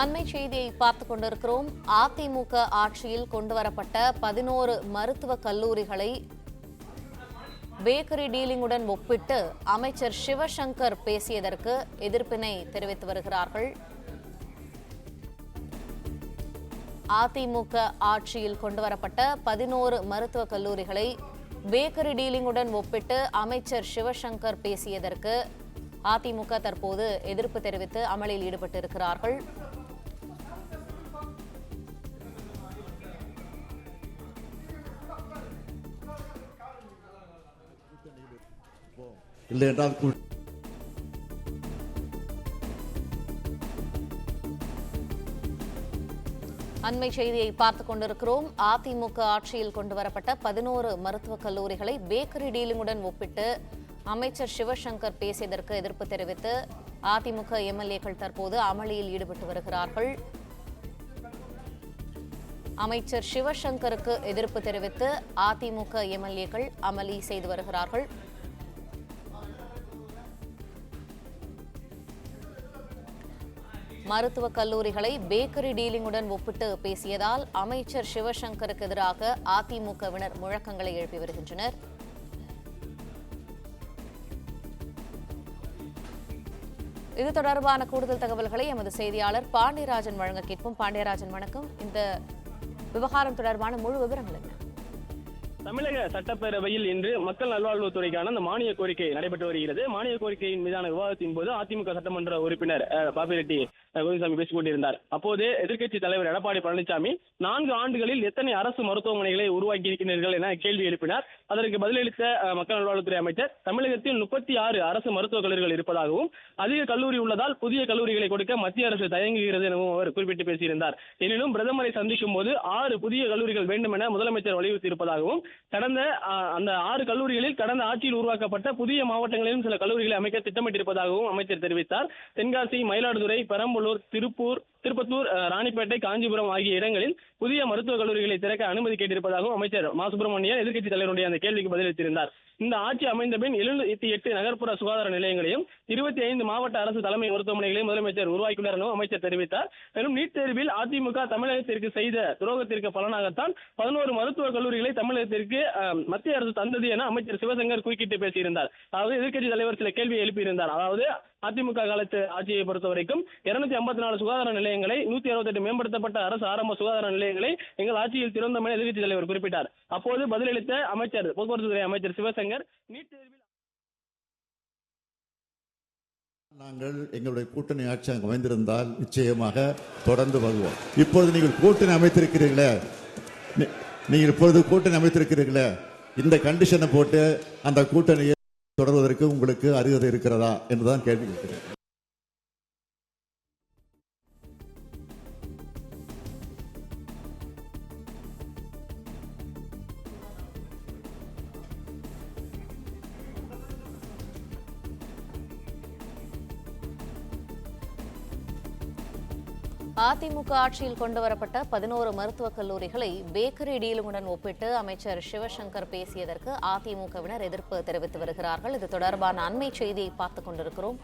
அண்மை செய்தியை பார்த்துக் கொண்டிருக்கிறோம். அதிமுக ஆட்சியில் கொண்டுவரப்பட்ட பதினோரு மருத்துவக் கல்லூரிகளை பேக்கரி டீலிங்குடன் ஒப்பிட்டு அமைச்சர் சிவசங்கர் பேசியதற்கு எதிர்ப்பினை தெரிவித்து வருகிறார்கள். அதிமுக ஆட்சியில் கொண்டுவரப்பட்ட பதினோரு மருத்துவக் கல்லூரிகளை பேக்கரி டீலிங்குடன் ஒப்பிட்டு அமைச்சர் சிவசங்கர் பேசியதற்கு அதிமுக தற்போது எதிர்ப்பு தெரிவித்து அமளியில் ஈடுபட்டிருக்கிறார்கள். இல்லை என்றால் அண்மை செய்தியை பார்த்துக் கொண்டிருக்கிறோம். அதிமுக ஆட்சியில் கொண்டுவரப்பட்ட பதினோரு மருத்துவக் கல்லூரிகளை பேக்கரி டீலிங்குடன் ஒப்பிட்டு அமைச்சர் சிவசங்கர் பேசியதற்கு எதிர்ப்பு தெரிவித்து அதிமுக எம்எல்ஏக்கள் தற்போது அமளியில் ஈடுபட்டு வருகிறார்கள். அமைச்சர் சிவசங்கருக்கு எதிர்ப்பு தெரிவித்து அதிமுக எம்எல்ஏக்கள் அமளி செய்து வருகிறார்கள். மருத்துவக் கல்லூரிகளை பேக்கரி டீலிங்குடன் ஒப்பிட்டு பேசியதால் அமைச்சர் சிவசங்கருக்கு எதிராக அதிமுகவினர் முழக்கங்களை எழுப்பி வருகின்றனர். இது தொடர்பான கூடுதல் தகவல்களை எமது செய்தியாளர் பாண்டியராஜன் வழங்க கேட்போம் பாண்டியராஜன் வணக்கம். இந்த விவகாரம் தொடர்பான முழு விவரங்கள் என்ன? தமிழக சட்டப்பேரவையில் இன்று மக்கள் நல்வாழ்வுத்துறைக்கான அந்த மானிய கோரிக்கை நடைபெற்று வருகிறது. மானிய கோரிக்கையின் மீதான விவாதத்தின் போது அதிமுக சட்டமன்ற உறுப்பினர் அஹ், பாப்பிரெட்டி குருசாமி பேசிக் கொண்டிருந்தார். அப்போது எதிர்க்கட்சி தலைவர் எடப்பாடி பழனிசாமி நான்கு ஆண்டுகளில் எத்தனை அரசு மருத்துவமனைகளை உருவாக்கி இருக்கிறீர்கள் என கேள்வி எழுப்பினார். அதற்கு பதிலளித்த மக்கள் நல்வாழ்வுத்துறை அமைச்சர் தமிழகத்தில் முப்பத்தி ஆறு அரசு மருத்துவக் கல்லூரிகள் இருப்பதாகவும் அதிக கல்லூரி உள்ளதால் புதிய கல்லூரிகளை கொடுக்க மத்திய அரசு தயங்குகிறது எனவும் அவர் குறிப்பிட்டு பேசியிருந்தார். எனினும் பிரதமரை சந்திக்கும் போது ஆறு புதிய கல்லூரிகள் வேண்டும் என முதலமைச்சர் வலியுறுத்தி இருப்பதாகவும் கடந்த அந்த ஆறு கல்லூரிகளில் கடந்த ஆட்சியில் உருவாக்கப்பட்ட புதிய மாவட்டங்களிலும் சில கல்லூரிகளை அமைக்க திட்டமிட்டிருப்பதாகவும் அமைச்சர் தெரிவித்தார். தென்காசி மயிலாடுதுறை பெரம்பூர் பெரம்பலூர் திருப்பூர் திருப்பத்தூர் ராணிப்பேட்டை காஞ்சிபுரம் ஆகிய இடங்களில் புதிய மருத்துவக் கல்லூரிகளை திறக்க அனுமதி கேட்டிருப்பதாகவும் அமைச்சர் மா. சுப்பிரமணியன் எதிர்க்கட்சித் தலைவருடைய அந்த கேள்விக்கு பதிலளித்திருந்தார். இந்த ஆட்சி அமைந்த பின் எழுநூத்தி எட்டு நகர்ப்புற சுகாதார நிலையங்களையும் இருபத்தி ஐந்து மாவட்ட அரசு தலைமை மருத்துவமனைகளையும் முதலமைச்சர் உருவாக்கியுள்ளார் எனவும் அமைச்சர் தெரிவித்தார். மேலும் நீட் தேர்வில் அதிமுக தமிழகத்திற்கு செய்த துரோகத்திற்கு பலனாகத்தான் பதினோரு மருத்துவக் கல்லூரிகளை தமிழகத்திற்கு மத்திய அரசு தந்தது என அமைச்சர் சிவசங்கர் குறுக்கிட்டு பேசியிருந்தார். அதாவது எதிர்க்கட்சி தலைவர் சில கேள்வியை எழுப்பியிருந்தார். அதாவது அதிமுக காலத்து ஆட்சியை பொறுத்த வரைக்கும் இருநூத்தி ஐம்பத்தி நாலு சுகாதார நிலையங்களை நூத்தி அறுபத்தெட்டு மேம்படுத்தப்பட்ட அரசு ஆரம்ப சுகாதார நிலையங்களை எங்கள் ஆட்சியில் திறந்தோம் என எதிர்க்கட்சி தலைவர் குறிப்பிட்டார். அப்போது பதிலளித்த அமைச்சர் போக்குவரத்து துறை அமைச்சர் சிவசங்கர் நீட் தேர்வில் நாங்கள் எங்களுடைய கூட்டணி ஆட்சி அங்கு அமைந்திருந்தால் நிச்சயமாக தொடர்ந்து வருவோம். இப்பொழுது நீங்கள் கூட்டணி அமைத்திருக்கிறீர்களே. நீ- நீங்கள் இப்பொழுது கூட்டணி அமைத்திருக்கிறீர்களே. இந்த கண்டிஷனை போட்டு அந்த கூட்டணியை தொடர்வதற்கு உங்களுக்கு அருகதை இருக்கிறதா என்றுதான் கேள்வி கேட்கிறேன். அதிமுக ஆட்சியில் கொண்டுவரப்பட்ட பதினோரு மருத்துவக் கல்லூரிகளை பேக்கரி டீலுடன் ஒப்பிட்டு அமைச்சர் சிவசங்கர் பேசியதற்கு அதிமுகவினர் எதிர்ப்பு தெரிவித்து வருகிறார்கள். இது தொடர்பான அண்மை செய்தியை பார்த்துக் கொண்டிருக்கிறோம்.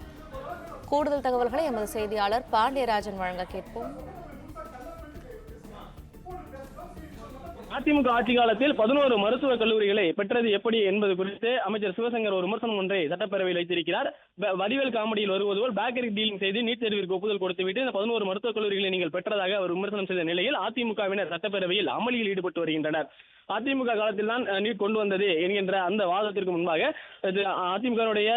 கூடுதல் தகவல்களை எமது செய்தியாளர் பாண்டியராஜன் வழங்க கேட்போம். அதிமுக ஆட்சி காலத்தில் பதினோரு மருத்துவ கல்லூரிகளை பெற்றது எப்படி என்பது குறித்து அமைச்சர் சிவசங்கர் ஒரு விமர்சனம் ஒன்றை சட்டப்பேரவையில் வைத்திருக்கிறார். வடிவேல் காமெடியில் வருவது போல் பேக்கரி டீலிங் செய்து நீட் தேர்விற்கு ஒப்புதல் கொடுத்துவிட்டு இந்த பதினோரு மருத்துவக் கல்லூரிகளை நீங்கள் பெற்றதாக அவர் விமர்சனம் செய்த நிலையில் அதிமுகவினர் சட்டப்பேரவையில் அமளியில் ஈடுபட்டு வருகின்றனர். அதிமுக காலத்தில் தான் நீட் கொண்டு வந்தது என்கின்ற அந்த வாதத்திற்கு முன்பாக இது அதிமுகவுடைய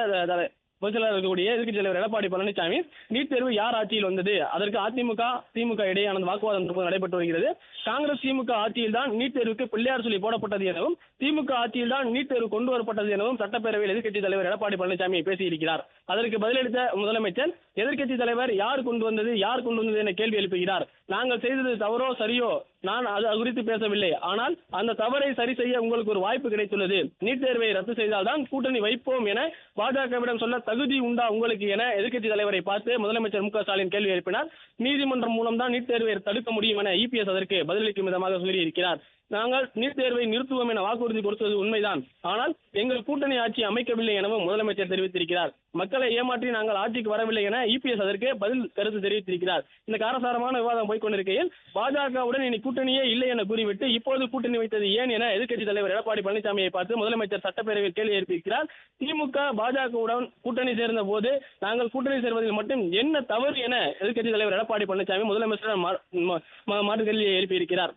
பொதுச்செயலாளர் இருக்கக்கூடிய எதிர்க்கட்சி தலைவர் எடப்பாடி பழனிசாமி நீட் தேர்வு யார் ஆட்சியில் வந்தது? அதற்கு அதிமுக திமுக இடையேயான வாக்குவாதம் நடைபெற்று வருகிறது. காங்கிரஸ் திமுக ஆட்சியில் தான் நீட் தேர்வுக்கு பிள்ளையார் சொல்லி போடப்பட்டது எனவும் திமுக ஆட்சியில் தான் நீட் தேர்வு கொண்டு வரப்பட்டது எனவும் சட்டப்பேரவையில் எதிர்க்கட்சி தலைவர் எடப்பாடி பழனிசாமி பேசியிருக்கிறார். அதற்கு பதிலளித்த முதலமைச்சர் எதிர்க்கட்சி தலைவர் யார் கொண்டு வந்தது யார் கொண்டு வந்தது என கேள்வி எழுப்புகிறார். நாங்கள் செய்தது தவறோ சரியோ நான் அது அது குறித்து பேசவில்லை. ஆனால் அந்த தவறை சரி செய்ய உங்களுக்கு ஒரு வாய்ப்பு கிடைத்துள்ளது. நீட் தேர்வை ரத்து செய்தால்தான் கூட்டணி வைப்போம் என பாஜகவிடம் சொல்ல தகுதி உண்டா உங்களுக்கு என எதிர்க்கட்சி தலைவரை பார்த்து முதலமைச்சர் மு ஸ்டாலின் கேள்வி எழுப்பினார். நீதிமன்றம் மூலம் தான் நீட் தேர்வை தடுக்க முடியும் என இபிஎஸ் அதற்கு பதிலளிக்கும் விதமாக சொல்லியிருக்கிறார். நாங்கள் நீட் தேர்வை நிறுத்துவோம் என வாக்குறுதி கொடுத்தது உண்மைதான். ஆனால் எங்கள் கூட்டணி ஆட்சி அமைக்கவில்லை எனவும் முதலமைச்சர் தெரிவித்திருக்கிறார். மக்களை ஏமாற்றி நாங்கள் ஆட்சிக்கு வரவில்லை என இபிஎஸ் அதற்கு பதில் கருத்து தெரிவித்திருக்கிறார். இந்த காரசாரமான விவாதம் போய்க்கொண்டிருக்கையில் பாஜகவுடன் இனி கூட்டணியே இல்லை என கூறிவிட்டு இப்போது கூட்டணி வைத்தது ஏன் என எதிர்க்கட்சி தலைவர் எடப்பாடி பழனிசாமியை பார்த்து முதலமைச்சர் சட்டப்பேரவையில் கேள்வி எழுப்பியிருக்கிறார். திமுக பாஜகவுடன் கூட்டணி சேர்ந்த போது நாங்கள் கூட்டணி சேர்வதில் மட்டும் என்ன தவறு என எதிர்க்கட்சி தலைவர் எடப்பாடி பழனிசாமி முதலமைச்சர் மாற்று கேள்வியை எழுப்பியிருக்கிறார்.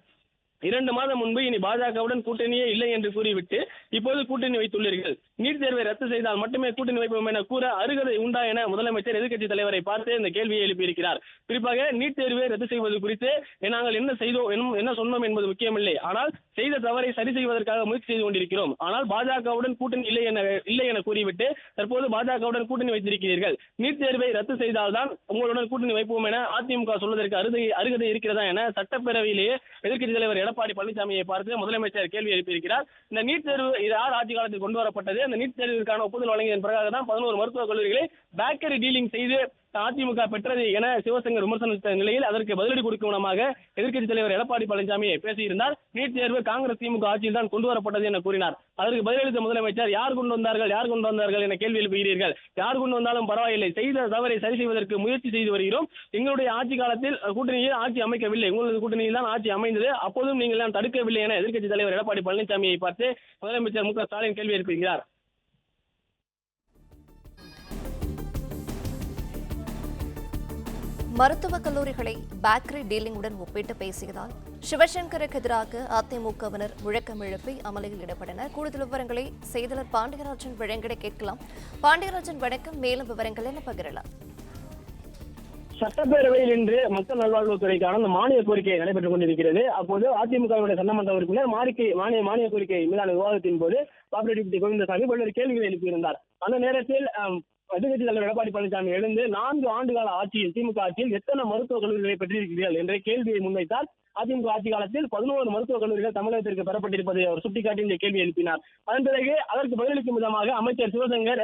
இரண்டு மாதம் முன்பு இனி பாஜகவுடன் கூட்டணியே இல்லை என்று கூறிவிட்டு இப்போது கூட்டணி வைத்துள்ளீர்கள். நீட் தேர்வை ரத்து செய்தால் மட்டுமே கூட்டணி வைப்போம் என கூற அருகதை உண்டா என முதலமைச்சர் எதிர்க்கட்சி தலைவரை பார்த்து இந்த கேள்வியை எழுப்பியிருக்கிறார். குறிப்பாக நீட் தேர்வை ரத்து செய்வது குறித்து நாங்கள் என்ன செய்தோம் என்ன- சொன்னோம் என்பது முக்கியமில்லை. ஆனால் செய்த தவறை சரி செய்வதற்காக முயற்சி செய்து கொண்டிருக்கிறோம். ஆனால் பாஜகவுடன் கூட்டணி இல்லை என இல்லை என கூறிவிட்டு தற்போது பாஜகவுடன் கூட்டணி வைத்திருக்கிறீர்கள். நீட் தேர்வை ரத்து செய்தால்தான் உங்களுடன் கூட்டணி வைப்போம் என அதிமுக சொல்வதற்கு அருகதை அருகதை இருக்கிறதா என சட்டப்பேரவையிலேயே எதிர்க்கட்சி தலைவர் எடப்பாடி பழனிசாமியை பார்த்து முதலமைச்சர் கேள்வி எழுப்பியிருக்கிறார். இந்த நீட் தேர்வு இது யார் ஆட்சி காலத்தில் கொண்டு வரப்பட்டது. அந்த நீட் தேர்விற்கான ஒப்புதல் வழங்கியதன் பிறகு தான் பதினோரு மருத்துவக் கல்லூரிகளை பேக்கரி டீலிங் செய்து அதிமுக பெற்றது என சிவசங்கர் விமர்சனம் நிலையில் அதற்கு பதிலடி கொடுக்கும் விதமாக எதிர்க்கட்சி தலைவர் எடப்பாடி பழனிசாமி பேசியிருந்தார். நீட் தேர்வு காங்கிரஸ் திமுக ஆட்சியில் தான் கொண்டு வரப்பட்டது என கூறினார். அதற்கு பதிலளித்த முதலமைச்சர் யார் கொண்டு வந்தார்கள் யார் கொண்டு வந்தார்கள் என கேள்வி எழுப்புகிறீர்கள். யார் கொண்டு வந்தாலும் பரவாயில்லை செய்த தவறை சரி செய்வதற்கு முயற்சி செய்து வருகிறோம். எங்களுடைய ஆட்சி காலத்தில் கூட்டணியில் ஆட்சி அமைக்கவில்லை. உங்களது கூட்டணியில் தான் ஆட்சி அமைந்தது. அப்போதும் நீங்கள் தடுக்கவில்லை என எதிர்க்கட்சி தலைவர் எடப்பாடி பழனிசாமியை பார்த்து முதலமைச்சர் மு க ஸ்டாலின் கேள்வி எழுப்புகிறார். மருத்துவக் கல்லூரிகளை பேக்கரி டீலிங்குடன் ஒப்பிட்டு பேசியதால் சிவசங்கருக்கு எதிராக அதிமுகவினர் முழக்கம் எழுப்பி அமளியில் ஈடுபட்டனர். கூடுதல் விவரங்களை செய்தியாளர் பாண்டியராஜன் வழங்கிட கேட்கலாம். பாண்டியராஜன் வணக்கம். மேலும் விவரங்கள் என்ன பகிரலாம்? சட்டப்பேரவையில் இன்று மக்கள் நல்வாழ்வுத்துறைக்கான அந்த மானிய கோரிக்கை நடைபெற்றுக் கொண்டிருக்கிறது. அப்போது அதிமுகவுடைய சட்டமன்ற உறுப்பினர் மாறிக்கை மானிய மானிய கோரிக்கை மீதான விவாதத்தின் போது பாப்புலர் டிப்டி கோவிந்தசாமி பல்வேறு கேள்விகளை எழுப்பியிருந்தார். அந்த நேரத்தில் ஆம், தலைவர் எடப்பாடி பழனிசாமி எழுந்து நான்கு ஆண்டுகால ஆட்சியில் திமுக ஆட்சியில் எத்தனை மருத்துவக் கல்லூரிகளை பெற்றிருக்கிறீர்கள் என்ற கேள்வியை முன்வைத்தார். அதிமுக ஆட்சி காலத்தில் பதினோரு மருத்துவக் கல்லூரிகள் தமிழகத்திற்கு பெறப்பட்டிருப்பதை அவர் சுட்டிக்காட்டி இந்த கேள்வி எழுப்பினார். அதன் பிறகு அதற்கு பதிலளிக்கும் விதமாக அமைச்சர் சிவசங்கர்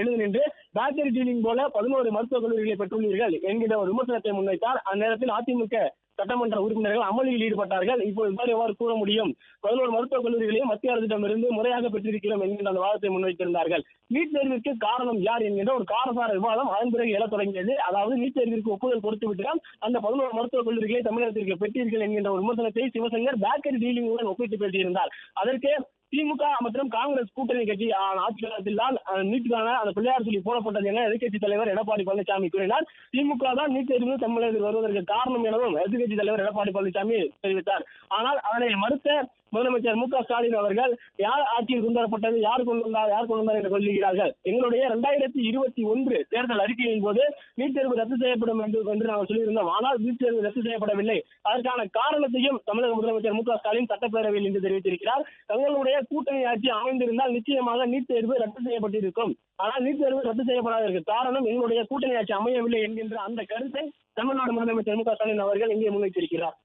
எழுந்து நின்று பேட்டரி டீலிங் போல பதினோரு மருத்துவக் கல்லூரிகளை பெற்றுள்ளீர்கள் என்கிற ஒரு விமர்சனத்தை முன்வைத்தார். அந்நேரத்தில் அதிமுக சட்டமன்ற உறுப்பினர்கள் அமளியில் ஈடுபட்டார்கள். இப்போது இவ்வாறு எவ்வாறு கூற முடியும்? பதினோரு மருத்துவக் கல்லூரிகளையும் மத்திய அரசிடமிருந்து முறையாக பெற்றிருக்கிறோம் என்கின்ற அந்த வாதத்தை முன்வைத்திருந்தார்கள். நீட் தேர்விற்கு காரணம் யார் என்கின்ற ஒரு காரசார விவாதம் அதன் பிறகு எழத் தொடங்கியது. அதாவது நீட் தேர்விற்கு ஒப்புதல் கொடுத்து விட்டால் அந்த பதினோரு மருத்துவக் கல்லூரிகளை தமிழகத்திற்கு பெற்றீர்கள் என்கின்ற ஒரு விமர்சனத்தை சிவசங்கர் பேக்கரி டீலிங்குடன் ஒப்பிட்டு பேசியிருந்தார். அதற்கு திமுக மற்றும் காங்கிரஸ் கூட்டணி கட்சி ஆட்சி காலத்தில் தான் நீட்டுக்கான அந்த பிள்ளையார் சொல்லி போடப்பட்டது என எதிர்க்கட்சி தலைவர் எடப்பாடி பழனிசாமி கூறினார். திமுக தான் நீட் தேர்வு தமிழகத்தில் வருவதற்கு காரணம் எனவும் எதிர்க்கட்சி தலைவர் எடப்பாடி பழனிசாமி தெரிவித்தார். ஆனால் அதனை மறுத்த முதலமைச்சர் மு க ஸ்டாலின் அவர்கள் யார் ஆட்சியில் கொண்டுவரப்பட்டது யார் கொண்டு வந்தார் யார் கொண்டு வந்தார் என்று சொல்லுகிறார்கள். எங்களுடைய இரண்டாயிரத்தி இருபத்தி ஒன்று தேர்தல் அறிக்கையின் போது நீட் தேர்வு ரத்து செய்யப்படும் என்று என்று நாங்கள் சொல்லியிருந்தோம். ஆனால் நீட் தேர்வு ரத்து செய்யப்படவில்லை. அதற்கான காரணத்தையும் தமிழக முதலமைச்சர் மு க ஸ்டாலின் சட்டப்பேரவையில் இன்று தெரிவித்திருக்கிறார். தங்களுடைய கூட்டணி ஆட்சி அமைந்திருந்தால் நிச்சயமாக நீட் தேர்வு ரத்து செய்யப்பட்டிருக்கும். ஆனால் நீட் தேர்வு ரத்து செய்யப்படாததற்கு காரணம் எங்களுடைய கூட்டணி ஆட்சி அமையவில்லை என்கின்ற அந்த கருத்தை தமிழ்நாடு முதலமைச்சர் மு க ஸ்டாலின் அவர்கள் இங்கே முன்வைத்திருக்கிறார்.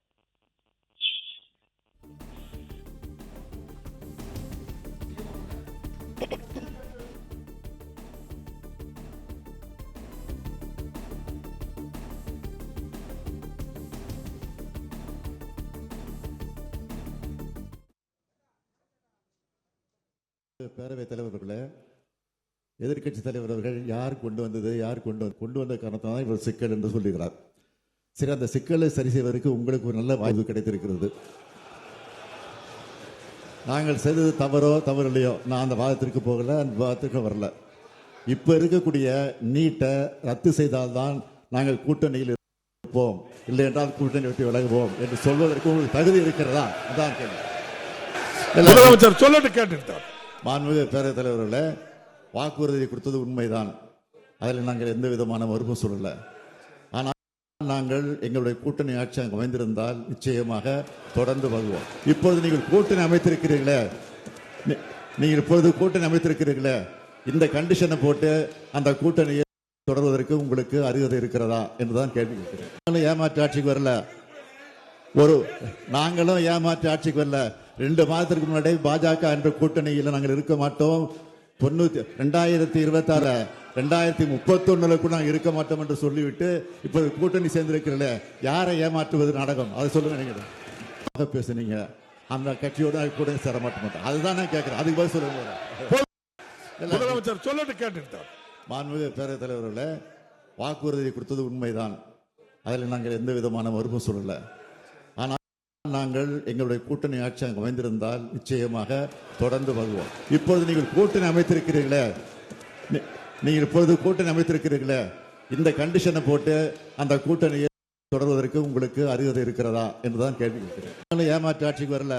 பேரவைத் தலைவர்களே எதிர்க்கட்சி தலைவர் அவர்கள் யார் கொண்டு வந்தது யார் கொண்டு வந்து கொண்டு வந்த காரணத்தான் இவர் சிக்கல் என்று சொல்லுகிறார். சரி அந்த சிக்கலை சரி செய்வதற்கு உங்களுக்கு ஒரு நல்ல வாய்ப்பு கிடைத்திருக்கிறது. நாங்கள் செய்தது தவறோ தவறு இல்லையோ நான் அந்த வாதத்திற்கு போகல அந்த வாதத்திற்கு வரல. இப்போ இருக்கக்கூடிய நீட்டை ரத்து செய்தால்தான் நாங்கள் கூட்டணியில் இருப்போம். இல்லை என்றால் கூட்டணி விட்டு விலகுவோம் என்று சொல்வதற்கு உங்களுக்கு தகுதி இருக்கிறதா? அதான் கேள்வி. சொல்லட்டு கேட்டுட்டார் மாண்புமிகு பேரவைத் தலைவர்களே வாக்குறுதி கொடுத்தது உண்மைதான். அதில் நாங்கள் எந்த விதமான மறுப்பும் சொல்லல. நாங்கள் எங்களுடைய கூட்டணி ஆட்சி அங்கு அமைந்திருந்தால் நிச்சயமாக தொடர்ந்து வருவோம். இப்பொழுது நீங்கள் கூட்டணி அமைத்திருக்கிறீர்களே. நீங்கள் இப்பொழுது கூட்டணி அமைத்திருக்கிறீர்களே. இந்த கண்டிஷனை போட்டு அந்த கூட்டணியை தொடர்வதற்கு உங்களுக்கு அருகதை இருக்கிறதா என்றுதான் கேள்வி கேட்கிறேன். நாங்களும் ஏமாற்று ஆட்சிக்கு வரல. ஒரு நாங்களும் ஏமாற்றி ஆட்சிக்கு வரல. ரெண்டு மாதத்திற்கு முன்னாடி பாஜக என்ற கூட்டணியில் நாங்கள் இருக்க மாட்டோம். தொண்ணூத்தி ரெண்டாயிரத்தி இருபத்தாறு ரெண்டாயிரத்தி முப்பத்தொன்னுல கூட நாங்கள் இருக்க மாட்டோம் என்று சொல்லிவிட்டு இப்போது கூட்டணி சேர்ந்திருக்கிறீங்களே யாரை ஏமாற்றுவது நாடகம்? அதை சொல்லுங்க நீங்க பேசுனீங்க. அந்த கட்சியோட கூட்டணி சேர மாட்டோம் அதுதான் நான் கேட்கிறேன். அதுக்கு பதில் சொல்லுங்க முதலமைச்சர் சொல்லட்டு கேட்டுட்டார் மாண்புமிகு பேரவைத் தலைவர்களே வாக்குறுதி கொடுத்தது உண்மைதான். அதில் நாங்கள் எந்த விதமான மறுப்பும் சொல்லல. நாங்கள் எங்களுடைய கூட்டணி ஆட்சி அங்கு அமைந்திருந்தால் நிச்சயமாக தொடர்ந்து வருவோம். இப்பொழுது நீங்கள் கூட்டணி அமைத்திருக்கிறீர்களே. நீங்கள் இப்பொழுது கூட்டணி அமைத்திருக்கிறீர்களே. இந்த கண்டிஷனை போட்டு அந்த கூட்டணியை தொடர்வதற்கு உங்களுக்கு அருகதை இருக்கிறதா? என்றுதான் கேள்வி கேட்கிறேன். ஏமாற்று ஆட்சிக்கு வரல.